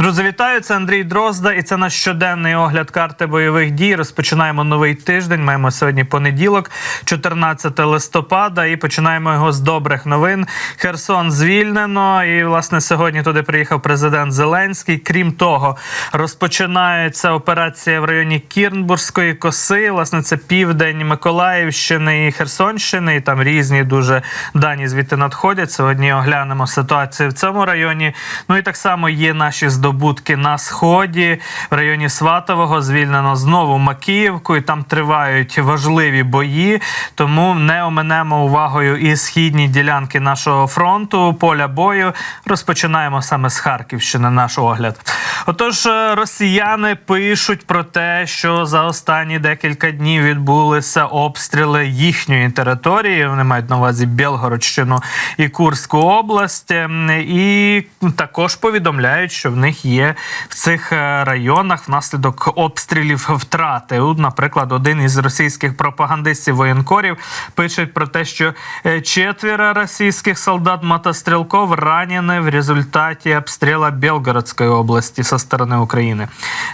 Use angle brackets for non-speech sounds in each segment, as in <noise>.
Друзі, вітаю! Це Андрій Дрозда, і це наш щоденний огляд карти бойових дій. Розпочинаємо новий тиждень. Маємо сьогодні понеділок, 14 листопада, і починаємо його з добрих новин. Херсон звільнено. І власне сьогодні туди приїхав президент Зеленський. Крім того, розпочинається операція в районі Кірнбурзької коси. Власне, це південь Миколаївщини і Херсонщини. І там різні дуже дані звідти надходять. Сьогодні оглянемо ситуацію в цьому районі. Ну і так само є наші здобутки на сході в районі Сватового. Звільнено знову Макіївку, і там тривають важливі бої. Тому не оминемо увагою і східні ділянки нашого фронту, поля бою. Розпочинаємо саме з Харківщини. Наш огляд. Отож, е, росіяни пишуть про те, що за останні декілька днів відбулися обстріли їхньої території. Вони мають на увазі Білгородщину і Курську область, Ем, і також повідомляють, що в них є в цих е, районах внаслідок обстрілів втрати. Наприклад, один із російських пропагандистів воєнкорів пише про те, що е, четверо російських солдат мотострілков ранені в результаті обстрілу Белгородської області со сторони України.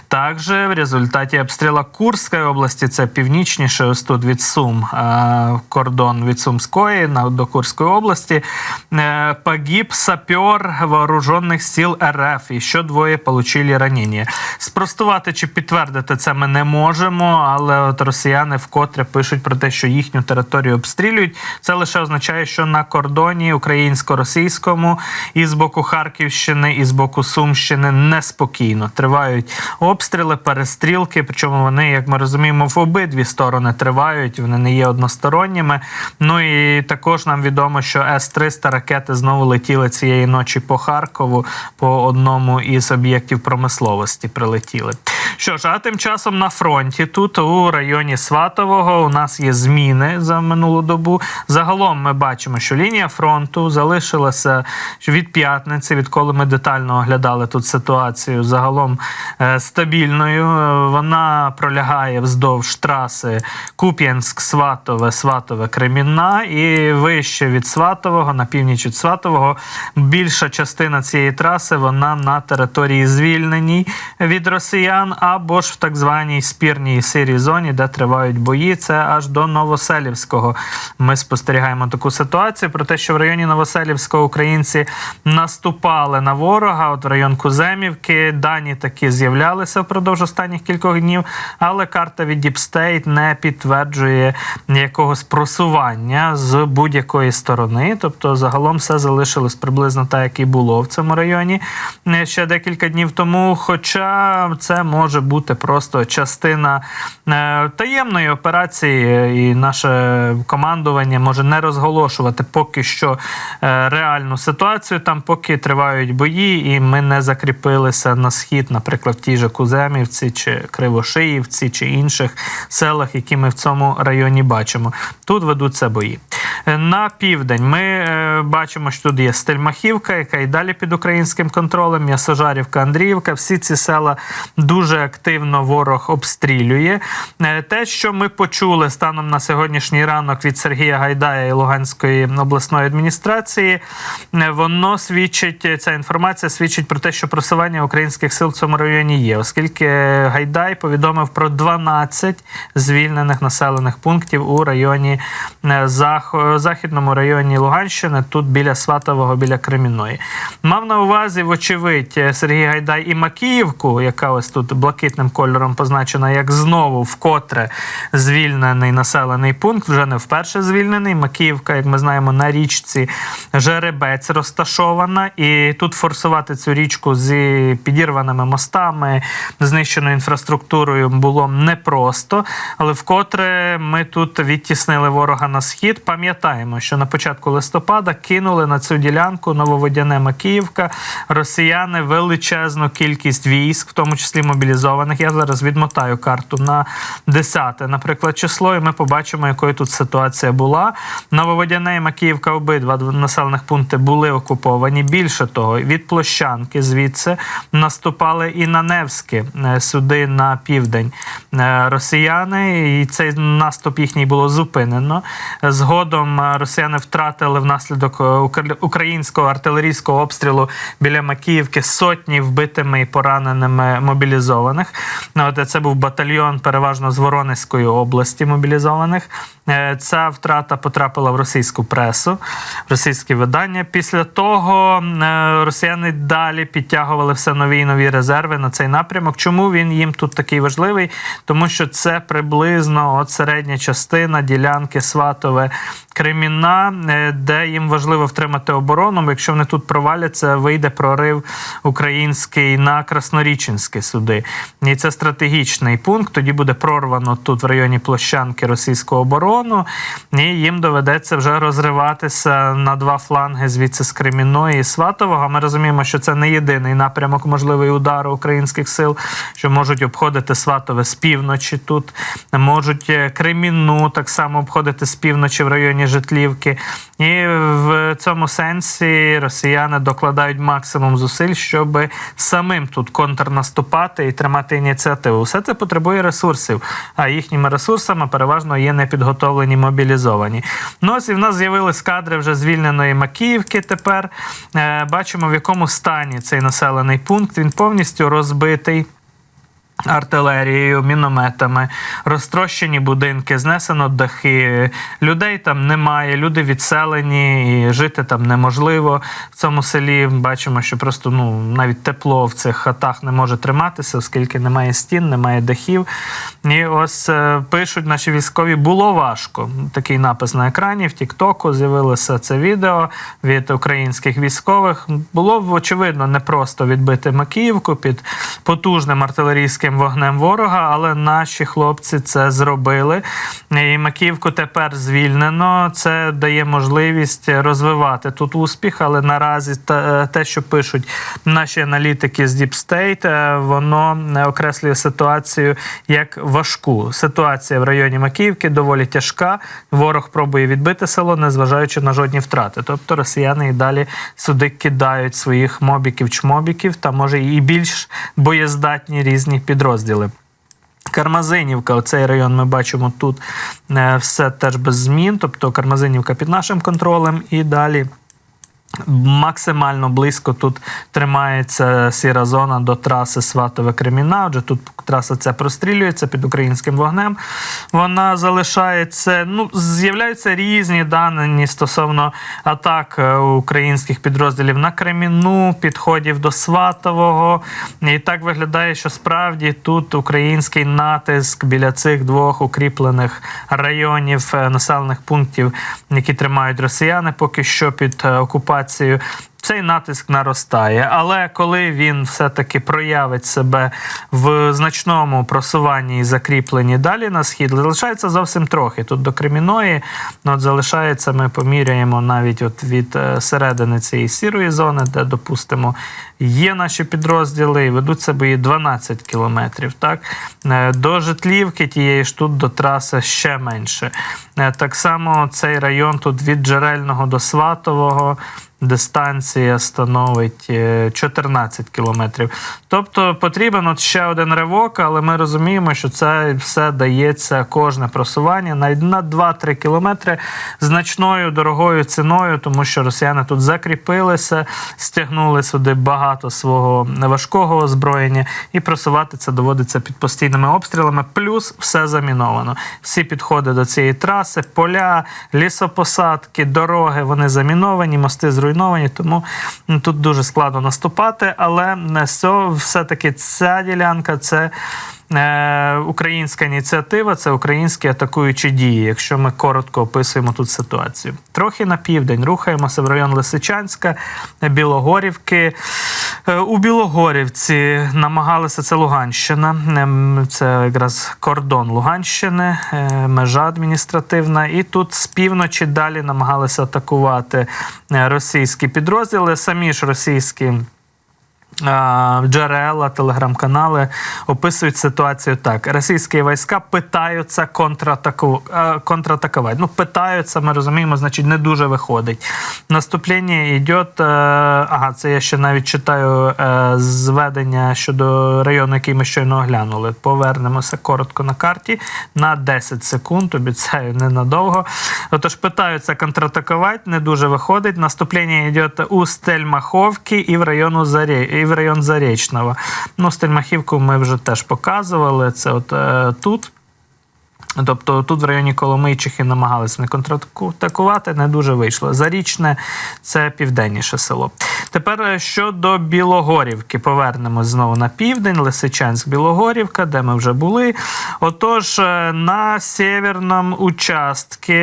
Також в результаті обстрілу Курської області, це північніше, ось тут від Сум, е, кордон від Сумської до Курської області, погиб сапер вооружених сил РФ, і що двоє отримали ранення. Спростувати чи підтвердити це ми не можемо, але от росіяни вкотре пишуть про те, що їхню територію обстрілюють. Це лише означає, що на кордоні українсько-російському і з боку Харківщини, і з боку Сумщини неспокійно тривають обстріли, перестрілки. Причому вони, як ми розуміємо, в обидві сторони тривають. Вони не є односторонніми. Ну і також нам відомо, що С-300 ракети знову летіли цієї ночі по Харкову, по одному із об'єктів промисловості прилетіли. Що ж, а тим часом на фронті, тут у районі Сватового, у нас є зміни за минулу добу. Загалом ми бачимо, що лінія фронту залишилася від п'ятниці, відколи ми детально оглядали тут ситуацію. Загалом е, стабільною. Е, Вона пролягає вздовж траси Куп'янськ, Сватове, Сватове, Кремінна і вище від Сватового, на північ від Сватового. Більша частина цієї траси вона на території звільненій від росіян, або ж в так званій спірній сирій зоні, де тривають бої. Це аж до Новоселівського. Ми спостерігаємо таку ситуацію про те, що в районі Новоселівського українці наступали на ворога. От в район Куземівки дані такі з'являлися впродовж останніх кількох днів, але карта від State не підтверджує якогось просування з будь-якої сторони. Тобто, загалом все залишилось приблизно так, як і було в цьому районі ще декілька днів тому. Хоча це може бути просто частина е, таємної операції, і наше командування може не розголошувати поки що е, реальну ситуацію там, поки тривають бої, і ми не закріпилися на схід, наприклад, в тій же Куземівці чи Кривошиївці чи інших селах, які ми в цьому районі бачимо. Тут ведуться бої. Е, На південь ми е, бачимо, що тут є Стельмахівка, яка і далі під українським контролем, М'ясожарівка, Андріївка. Всі ці села дуже активно ворог обстрілює. Е, Те, що ми почули станом на сьогоднішній ранок від Сергія Гайдая і Луганської обласної адміністрації, е, воно свідчить, ця інформація свідчить про те, що просування українських сил в цьому районі є, оскільки Гайдай повідомив про 12 звільнених населених пунктів у районі е, Зах- західному районі Луганщини, тут біля Сватового, біля Кремінної. Мав на увазі, вочевидь, Сергій Гайдай і Макіївку, яка ось тут блакитним кольором позначена, як знову вкотре звільнений населений пункт, вже не вперше звільнений. Макіївка, як ми знаємо, на річці Жеребець розташована, і тут форсувати цю річку з підірваними мостами, знищеною інфраструктурою було непросто. Але вкотре ми тут відтіснили ворога на схід. Пам'ятаємо, що на початку листопада кинули на цю ділянку Нововодяне Макіївка росіяни величезну кількість військ, в тому числі мобілізованих. Я зараз відмотаю карту на 10, наприклад, число, і ми побачимо, якою тут ситуація була. Нововодяне і Макіївка обидва населених пункти були окуповані. Більше того, від площанки звідси наступали і на Невське сюди на південь е, росіяни, і цей наступ їхній було зупинено. Згодом е, росіяни втратили внаслідок е, українського артилерійського обстрілу біля Макіївки сотні вбитими і пораненими мобілізованих. Це був батальйон переважно з Воронезької області мобілізованих. Е, Ця втрата потрапила в російську пресу, в російські видання. Після того е, росіяни далі підтягували все нові і нові резерви на цей напрямок. Чому він їм тут такий важливий? Тому що це приблизно от середня частина ділянки Сватове. Креміна, е, де їм важливо втримати оборону, якщо вони тут проваляться, вийде прорив український на Красноріченське суди. І це стратегічний пункт. Тоді буде прорвано тут в районі площанки російську оборону, і їм доведеться вже розриватися на два фланги звідси з Креміної і Сватового. Ми розуміємо, що це не єдиний напрямок можливий удару українських сил, що можуть обходити Сватове з півночі тут, можуть е, Кремінну так само обходити з півночі в районі Житлівки. І в цьому сенсі росіяни докладають максимум зусиль, щоб самим тут контрнаступати і тримати ініціативу. Все це потребує ресурсів, а їхніми ресурсами переважно є непідготовлені мобілізовані. Ну ось і в нас з'явились кадри вже звільненої Макіївки. Тепер Е, бачимо, в якому стані цей населений пункт. Він повністю розбитий. Артилерією, мінометами, розтрощені будинки, знесено дахи. Людей там немає, люди відселені, і жити там неможливо. В цьому селі бачимо, що просто ну навіть тепло в цих хатах не може триматися, оскільки немає стін, немає дахів. І ось е, пишуть наші військові, було важко. Такий напис на екрані в Тіктоку з'явилося це відео від українських військових. Було очевидно непросто відбити Макіївку під потужним артилерійським вогнем ворога, але наші хлопці це зробили. І Макіївку тепер звільнено. Це дає можливість розвивати тут успіх, але наразі те, що пишуть наші аналітики з Deep State, е, воно окреслює ситуацію як важку. Ситуація в районі Макіївки доволі тяжка. Ворог пробує відбити село, незважаючи на жодні втрати. Тобто росіяни і далі сюди кидають своїх мобіків, чмобіків та може і більш боєздатні різні підрозділи. Кармазинівка, оцей район ми бачимо тут е, все теж без змін. Тобто Кармазинівка під нашим контролем і далі. Максимально близько тут тримається сіра зона до траси Сватове Креміна. Отже, тут траса ця прострілюється під українським вогнем. Вона залишається. Ну, з'являються різні дані стосовно атак е, українських підрозділів на Креміну, підходів до Сватового. І так виглядає, що справді тут український натиск біля цих двох укріплених районів е, населених пунктів, які тримають росіяни, поки що під е, окупацією. Цей натиск наростає, але коли він все-таки проявить себе в значному просуванні і закріпленні далі на схід, залишається зовсім трохи. Тут до Креміної ну, от залишається, ми поміряємо навіть от від е, середини цієї сірої зони, де, допустимо, є наші підрозділи, і ведуться бої 12 кілометрів. Так? Е, До Житлівки тієї ж тут до траси ще менше. Е, Так само цей район тут від Джерельного до Сватового дистанція становить е, 14 кілометрів. Тобто потрібен от ще один ривок, але ми розуміємо, що це все дається кожне просування навіть на 2-3 кілометри значною дорогою ціною, тому що росіяни тут закріпилися, стягнули сюди багато свого важкого озброєння, і просувати це доводиться під постійними обстрілами. Плюс все заміновано. Всі підходи до цієї траси, поля, лісопосадки, дороги вони заміновані, мости зруйновані. Тому ну, тут дуже складно наступати. Але все-таки ця ділянка це. Е, українська ініціатива це українські атакуючі дії, якщо ми коротко описуємо тут ситуацію. Трохи на південь рухаємося в район Лисичанська, Білогорівки. Е, У Білогорівці намагалися це Луганщина, ем, це якраз кордон Луганщини, е, межа адміністративна. І тут з півночі далі намагалися атакувати е, російські підрозділи. Самі ж російські джерела, телеграм-канали описують ситуацію так: російські війська питаються контратаку, контратакувати. Ну, питаються, ми розуміємо, значить, не дуже виходить. Наступлення йде, е, ага, це я ще навіть читаю е, зведення щодо району, який ми щойно оглянули. Повернемося коротко на карті на 10 секунд. Обіцяю, ненадовго. Отож, питаються контратакувати, не дуже виходить. Наступлення йде у Стельмаховки і в району Зарі, в район Зарічного. Ну, Стельмахівку ми вже теж показували. Це от е, тут. Тобто тут в районі Коломийчихи намагалися не контратакувати, не дуже вийшло. Зарічне це південніше село. Тепер е, щодо Білогорівки, повернемось знову на південь, Лисичанськ, Білогорівка, де ми вже були. Отож, е, на северному участку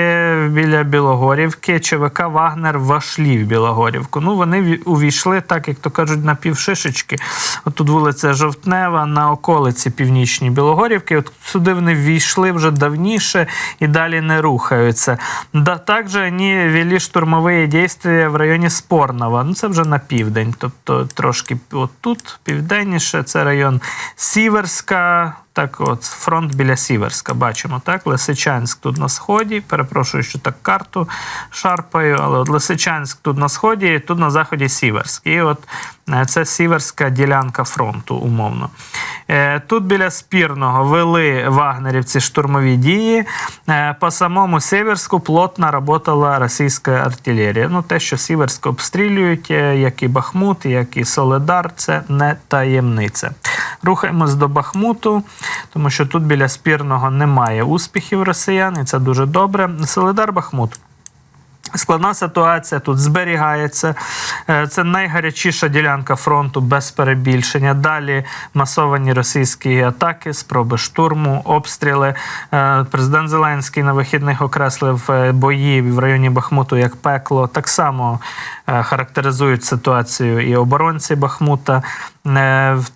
біля Білогорівки ЧВК Вагнер вошли в Білогорівку. Ну, вони увійшли, так як то кажуть, на півшишечки. От тут вулиця Жовтнева, на околиці північній Білогорівки. От сюди вони ввійшли вже давніше і далі не рухаються. Да, також вони вели штурмові дії в районі Спорнова. Ну, це вже на південь, тобто трошки от тут, південніше, це район Сіверська. Так, от фронт біля Сіверська. Бачимо, так? Лисичанськ тут на сході. Перепрошую, що так карту шарпаю, але от Лисичанськ тут на сході, тут на заході Сіверськ. І от е, це сіверська ділянка фронту, умовно. Е, Тут біля спірного вели вагнерівці штурмові дії. Е, По самому Сіверську плотно працювала російська артилерія. Ну, те, що Сіверськ обстрілюють, е, як і Бахмут, як і Соледар, це не таємниця. Рухаємось до Бахмуту, тому що тут біля спірного немає успіхів росіян, і це дуже добре. Соледар Бахмут. Складна ситуація тут зберігається. Е, Це найгарячіша ділянка фронту без перебільшення. Далі масовані російські атаки, спроби штурму, обстріли. Е, Президент Зеленський на вихідних окреслив е, бої в районі Бахмуту як пекло. Так само характеризують ситуацію і оборонці Бахмута.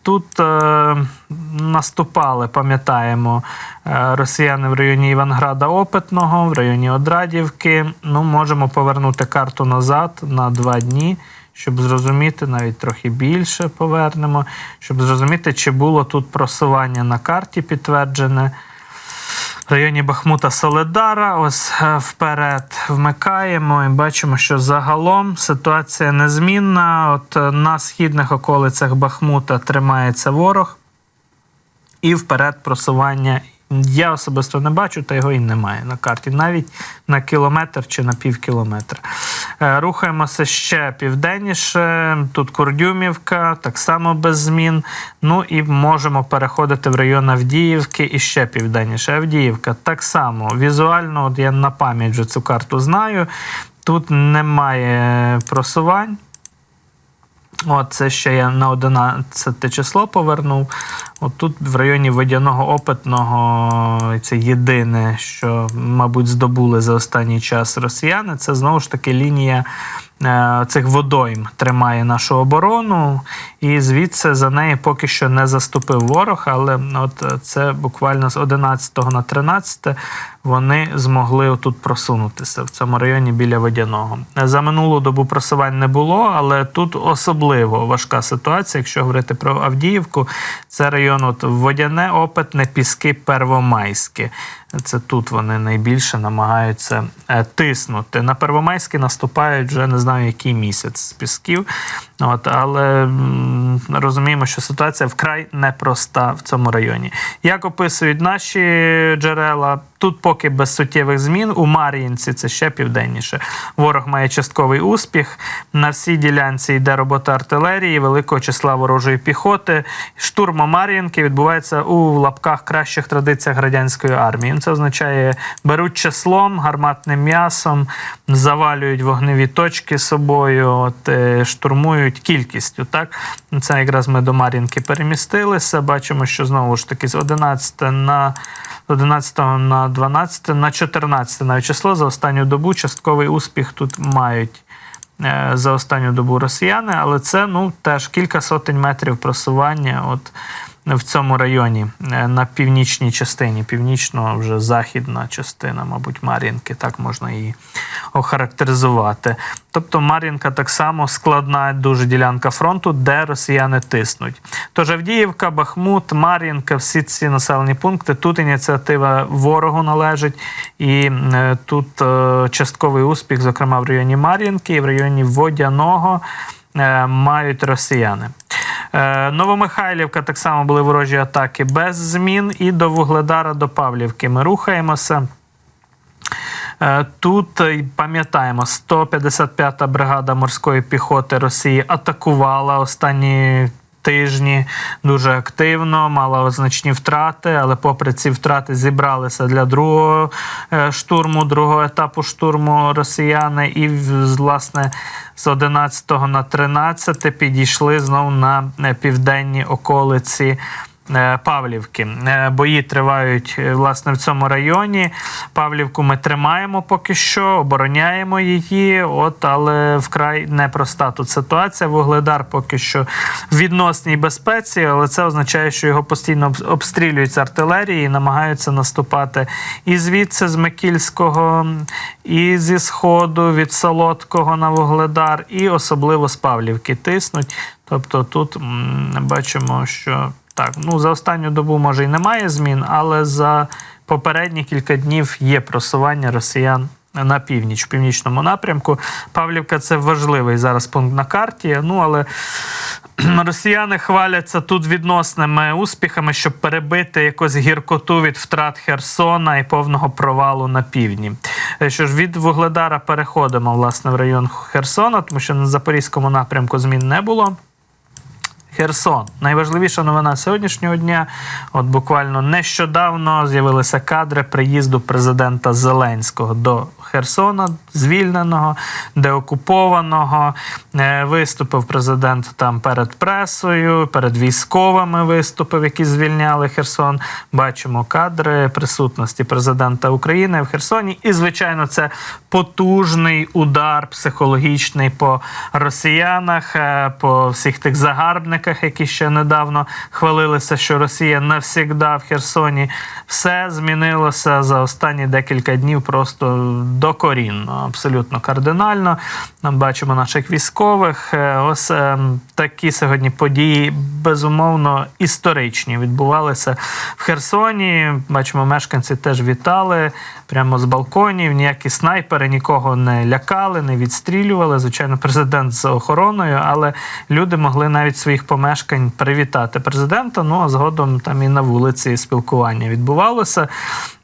Тут наступали, пам'ятаємо, е, росіяни в районі Іванграда Опитного, в районі Одрадівки. Ну, можемо повернути карту назад на два дні, щоб зрозуміти, навіть трохи більше повернемо, щоб зрозуміти, чи було тут просування на карті підтверджене. В районі Бахмута Соледара, ось е, вперед вмикаємо і бачимо, що загалом ситуація незмінна. От е, на східних околицях Бахмута тримається ворог, і вперед просування. Я особисто не бачу, та його і немає на карті, навіть на кілометр чи на пів кілометра. Е, Рухаємося ще південніше. Тут Курдюмівка, так само без змін. Ну і можемо переходити в район Авдіївки і ще південніше. Авдіївка так само. Візуально, от я на пам'ять вже цю карту знаю. Тут немає просувань. От це ще я на 11 число повернув. От тут в районі водяного опитного це єдине, що, мабуть, здобули за останній час росіяни. Це знову ж таки лінія е, цих водойм тримає нашу оборону, і звідси за неї поки що не заступив ворог. Але от це буквально з 11 на 13 вони змогли тут просунутися в цьому районі біля водяного. За минулу добу просувань не було, але тут особливо важка ситуація. Якщо говорити про Авдіївку, це район от водяне, опитне, піски, первомайське. Це тут вони найбільше намагаються е, тиснути. На Первомайське наступають вже не знаю який місяць з пісків. От, але розуміємо, що ситуація вкрай непроста в цьому районі. Як описують наші джерела, тут поки без суттєвих змін. У Мар'їнці це ще південніше. Ворог має частковий успіх. На всій ділянці йде робота артилерії, великого числа ворожої піхоти. Штурм Мар'їнки відбувається у лапках кращих традиціях радянської армії. Це означає, беруть числом, гарматним м'ясом, завалюють вогневі точки собою, от, е, штурмують кількістю. Так? Це якраз ми до Мар'їнки перемістилися. Бачимо, що знову ж таки з 11 на 11 на 12 на 14 навіть число за останню добу частковий успіх тут мають. е, За останню добу росіяни, але це ну теж кілька сотень метрів просування. От в цьому районі е, на північній частині, північно вже західна частина, мабуть, Мар'їнки, так можна її охарактеризувати. Тобто Мар'їнка так само складна дуже ділянка фронту, де росіяни тиснуть. Тож Авдіївка, Бахмут, Мар'їнка, всі ці населені пункти. Тут ініціатива ворогу належить, і е, тут е, частковий успіх, зокрема в районі Мар'їнки і в районі Водяного мають росіяни. Е, Новомихайлівка так само були ворожі атаки без змін. І до Вугледара, до Павлівки ми рухаємося. Е, Тут е, пам'ятаємо, 155-та бригада морської піхоти Росії атакувала останні тижні дуже активно, мала значні втрати, але попри ці втрати зібралися для другого е, штурму, другого етапу штурму росіяни, і власне з 11 на 13 підійшли знову на е, південні околиці. Е, Павлівки. Е, Бої тривають е, власне в цьому районі. Павлівку ми тримаємо поки що, обороняємо її. От, але вкрай непроста тут ситуація. Вугледар поки що в відносній безпеці, але це означає, що його постійно обстрілюють з артилерії і намагаються наступати і звідси з Микільського, і зі сходу від Солодкого на Вугледар, і особливо з Павлівки тиснуть. Тобто тут бачимо, що так, ну за останню добу може і немає змін, але за попередні кілька днів є просування росіян на північ, в північному напрямку. Павлівка це важливий зараз пункт на карті. Ну але <clears throat> росіяни хваляться тут відносними успіхами, щоб перебити якусь гіркоту від втрат Херсона і повного провалу на півдні. Е, Що ж від Вугледара переходимо власне в район Херсона, тому що на запорізькому напрямку змін не було. Херсон. Найважливіша новина сьогоднішнього дня. От буквально нещодавно з'явилися кадри приїзду президента Зеленського до Херсона, звільненого, деокупованого. Е, Виступив президент там перед пресою, перед військовими виступив, які звільняли Херсон. Бачимо кадри присутності президента України в Херсоні. І, звичайно, це потужний удар психологічний по росіянах, е, по всіх тих загарбниках, які ще недавно хвалилися, що Росія навсігда в Херсоні. Все змінилося за останні декілька днів просто докорінно, абсолютно кардинально. Бачимо наших військових. Е, Ось е, такі сьогодні події безумовно історичні відбувалися в Херсоні. Бачимо, мешканці теж вітали прямо з балконів. Ніякі снайпери нікого не лякали, не відстрілювали. Звичайно, президент з охороною, але люди могли навіть своїх помешкань привітати президента. Ну а згодом там і на вулиці спілкування відбувалося.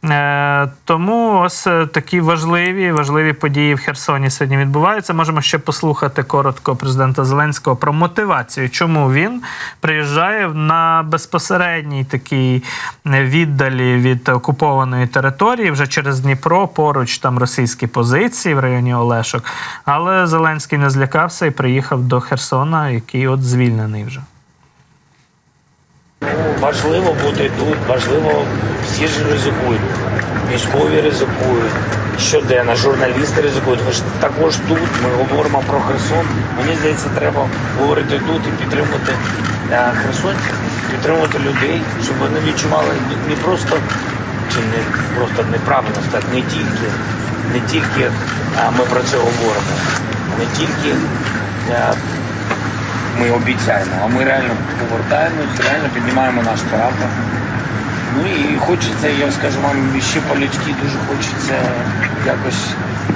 Е, тому ось е, такі важливі, важливі події в Херсоні сьогодні відбуваються. Можемо ще послухати коротко президента Зеленського про мотивацію, чому він приїжджає на безпосередній такій віддалі від окупованої території вже через Дніпро, поруч там російські позиції в районі Олешок. Але Зеленський не злякався і приїхав до Херсона, який от звільнений вже. Важливо бути тут, важливо, всі ж ризикують. Військові ризикують, щоденно, журналісти ризикують. Ви ж також тут, ми говоримо про Херсон. Мені здається, треба говорити тут і підтримувати е, херсонців, підтримувати людей, щоб вони відчували не- не просто, чи не просто неправильно сказати, не тільки, не тільки е, ми про це говоримо, не тільки е, ми обіцяємо, а ми реально повертаємось, реально піднімаємо наш прапор. Ну і хочеться, я скажу вам, ще по-людськи дуже хочеться якось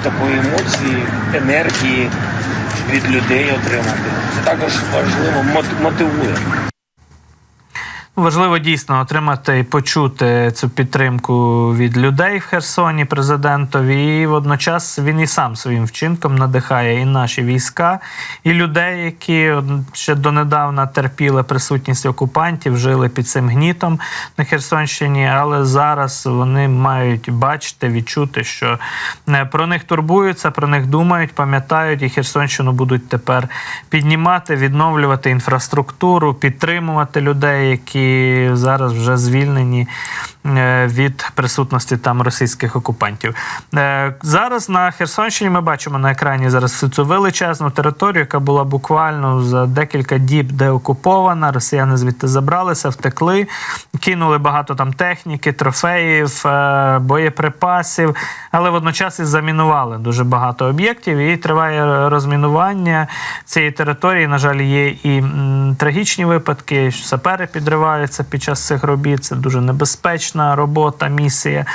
такої емоції, енергії від людей отримати. Це також важливо, мот- мотивує. Важливо дійсно отримати і почути цю підтримку від людей в Херсоні президентові. І водночас він і сам своїм вчинком надихає і наші війська, і людей, які ще донедавна терпіли присутність окупантів, жили під цим гнітом на Херсонщині. Але зараз вони мають бачити, відчути, що е, про них турбуються, про них думають, пам'ятають, і Херсонщину будуть тепер піднімати, відновлювати інфраструктуру, підтримувати людей, які зараз вже звільнені е, від присутності там російських окупантів. Е, Зараз на Херсонщині ми бачимо на екрані зараз всю цю величезну територію, яка була буквально за декілька діб деокупована. Росіяни звідти забралися, втекли, кинули багато там техніки, трофеїв, е, боєприпасів, але водночас і замінували дуже багато об'єктів. І триває розмінування цієї території. На жаль, є і трагічні випадки. Сапери підриваються під час цих робіт. Це дуже небезпечна робота, місія.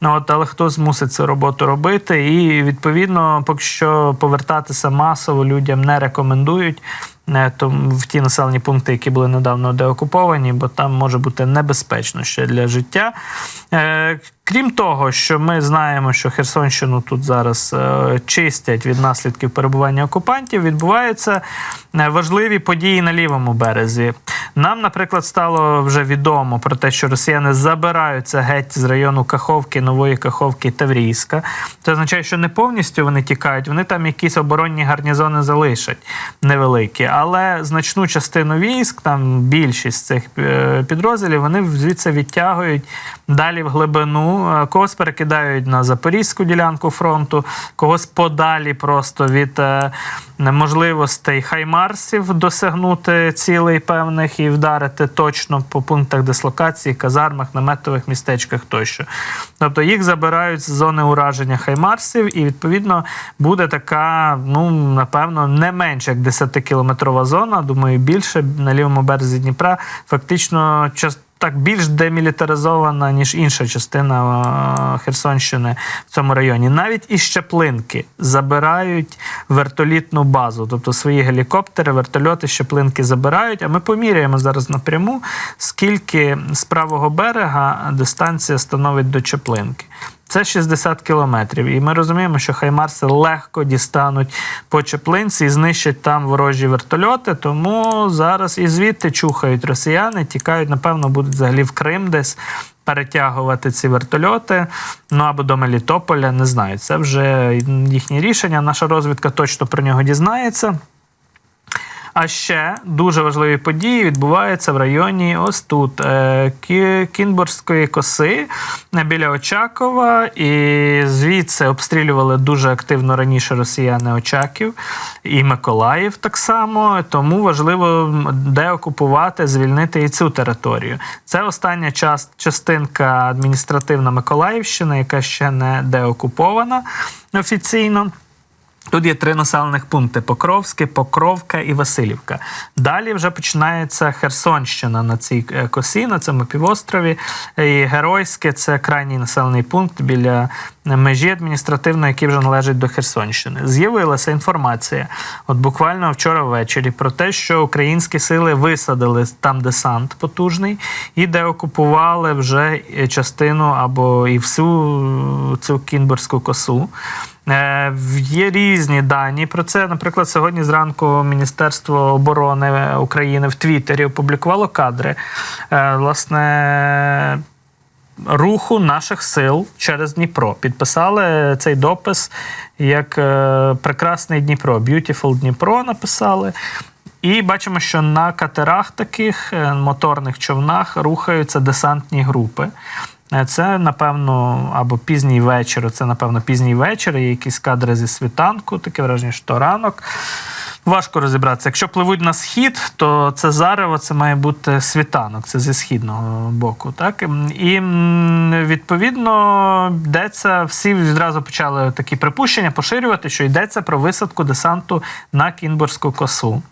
Ну, от, але хто змусить цю роботу робити, і відповідно, поки що повертатися масово людям не рекомендують. е, в ті населені пункти, які були недавно деокуповані, бо там може бути небезпечно ще для життя. Крім того, що ми знаємо, що Херсонщину тут зараз е, чистять від наслідків перебування окупантів, відбуваються е, важливі події на лівому березі. Нам, наприклад, стало вже відомо про те, що росіяни забираються геть з району Каховки, Нової Каховки, Таврійська. Це означає, що не повністю вони тікають, вони там якісь оборонні гарнізони залишать невеликі, але значну частину військ, там більшість цих е, підрозділів, вони звідси відтягують далі в глибину. Е, Когось перекидають на запорізьку ділянку фронту, когось подалі просто від е, можливостей хаймарсів досягнути цілей певних і вдарити точно по пунктах дислокації, казармах, наметових містечках тощо. Тобто їх забирають з зони ураження хаймарсів, і відповідно буде така, ну напевно, не менше як 10-кілометрова зона. Думаю, більше на лівому березі Дніпра. Фактично, час так більш демілітаризована, ніж інша частина е, Херсонщини в цьому районі. Навіть із Щеплинки забирають вертолітну базу, тобто свої гелікоптери, вертольоти, Щеплинки забирають. А ми поміряємо зараз напряму, скільки з правого берега дистанція становить до Чеплинки. Це 60 кілометрів. І ми розуміємо, що хаймарси легко дістануть по Чеплинці і знищать там ворожі вертольоти. Тому зараз і звідти чухають росіяни, тікають, напевно, будуть взагалі в Крим десь перетягувати ці вертольоти. Ну або до Мелітополя, не знаю. Це вже їхнє рішення. Наша розвідка точно про нього дізнається. А ще дуже важливі події відбуваються в районі ось тут е, Кі- Кінбурзької коси е, біля Очакова. І звідси обстрілювали дуже активно раніше росіяни Очаків і Миколаїв так само. Тому важливо деокупувати, звільнити і цю територію. Це остання час, частинка адміністративна Миколаївщини, яка ще не деокупована офіційно. Тут є три населених пункти: Покровське, Покровка і Васильівка. Далі вже починається Херсонщина на цій е, косі, на цьому півострові. І Геройське це крайній населений пункт біля межі адміністративної, який вже належить до Херсонщини. З'явилася інформація, от буквально вчора ввечері, про те, що українські сили висадили там десант потужний і деокупували вже е, частину або і всю цю Кінбурзьку косу. Е, Є різні дані про це. Наприклад, сьогодні зранку Міністерство оборони України в Твіттері опублікувало кадри. е, Власне. Руху наших сил через Дніпро підписали цей допис як е, прекрасний Дніпро, Beautiful Дніпро написали. І бачимо, що на катерах таких е, моторних човнах рухаються десантні групи. Е, Це, напевно, або пізній вечір. Це, напевно, пізній вечір, є якісь кадри зі світанку, таке враження, що ранок. Важко розібратися. Якщо пливуть на схід, то це зарево це має бути світанок, це зі східного боку. Так? І відповідно йдеться, всі відразу почали такі припущення поширювати, що йдеться про висадку десанту на Кінбурзьку косу.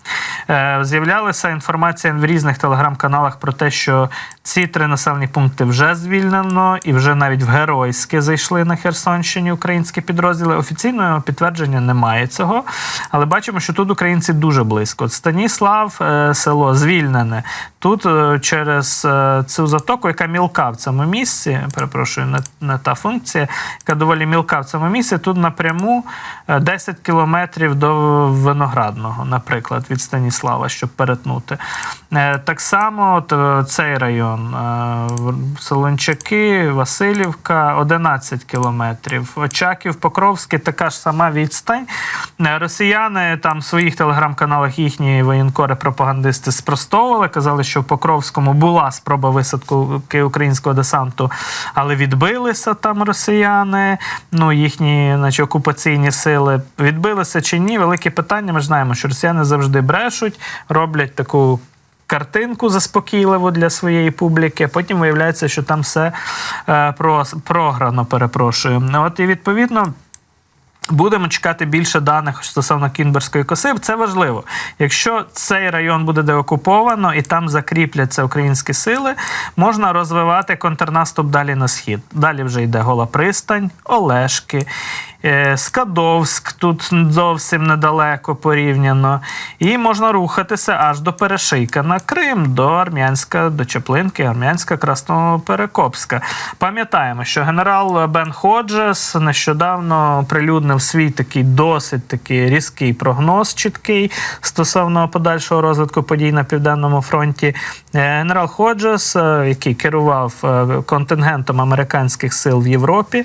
Е, З'являлася інформація в різних телеграм-каналах про те, що ці три населені пункти вже звільнено, і вже навіть в Геройське зайшли на Херсонщині українські підрозділи. Офіційного підтвердження немає цього, але бачимо, що тут українці дуже близько. Станіслав, е, село звільнене. Тут е, через е, цю затоку, яка мілка в цьому місці, перепрошую, не, не та функція, яка доволі мілка в цьому місці. Тут напряму е, 10 кілометрів до Виноградного, наприклад, від Станіслава, щоб перетнути. Так само от, цей район Солончаки, Васильівка 11 кілометрів. Очаків, Покровське така ж сама відстань. Росіяни там в своїх телеграм-каналах їхні воєнкори пропагандисти спростовували, казали, що в Покровському була спроба висадки українського десанту, але відбилися там росіяни. Ну їхні, наче окупаційні сили відбилися чи ні? Велике питання. Ми ж знаємо, що росіяни завжди брешуть, роблять таку. Картинку заспокійливу для своєї публіки, потім виявляється, що там все е, прос- програно, перепрошую. От і відповідно. Будемо чекати більше даних стосовно Кінберської коси. Це важливо. Якщо цей район буде деокуповано і там закріпляться українські сили, можна розвивати контрнаступ далі на схід. Далі вже йде Гола Пристань, Олешки, Скадовськ, тут зовсім недалеко порівняно. І можна рухатися аж до Перешийка на Крим, до Армянська, до Чеплинки, Армянська, Красноперекопська. Пам'ятаємо, що генерал Бен Ходжес нещодавно прилюднив свій такий досить такий різкий прогноз, чіткий стосовно подальшого розвитку подій на південному фронті. Е, Генерал Ходжес, е, який керував е, контингентом американських сил в Європі,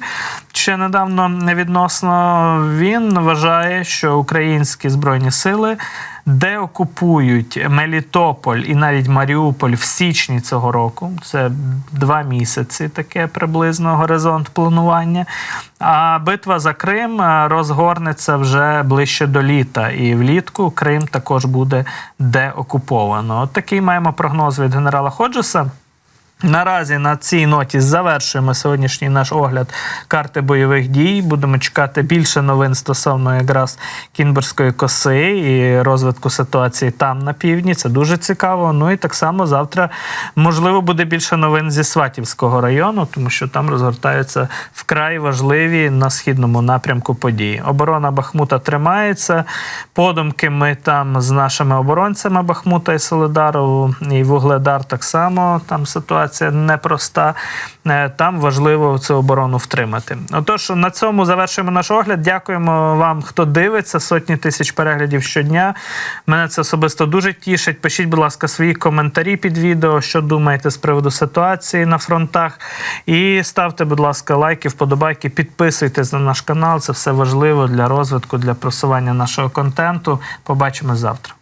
ще недавно відносно, він вважає, що українські збройні сили деокупують Мелітополь і навіть Маріуполь в січні цього року. Це два місяці, таке приблизно горизонт планування. А битва за Крим е, розгорнеться вже ближче до літа, і влітку Крим також буде деокуповано. От такий маємо прогноз від генерала Ходжеса. Наразі на цій ноті завершуємо сьогоднішній наш огляд карти бойових дій. Будемо чекати більше новин стосовно якраз Кінбурзької коси і розвитку ситуації там на півдні. Це дуже цікаво. Ну і так само завтра можливо буде більше новин зі Сватівського району, тому що там розгортаються вкрай важливі на східному напрямку події. Оборона Бахмута тримається. Подумки ми там з нашими оборонцями Бахмута і Солидару, і Вугледар так само. Там ситуація непроста. Е, Там важливо цю оборону втримати. Отож, на цьому завершуємо наш огляд. Дякуємо вам, хто дивиться. Сотні тисяч переглядів щодня. Мене це особисто дуже тішить. Пишіть, будь ласка, свої коментарі під відео, що думаєте з приводу ситуації на фронтах. І ставте, будь ласка, лайки, вподобайки, підписуйтесь на наш канал. Це все важливо для розвитку, для просування нашого контенту. Побачимось завтра.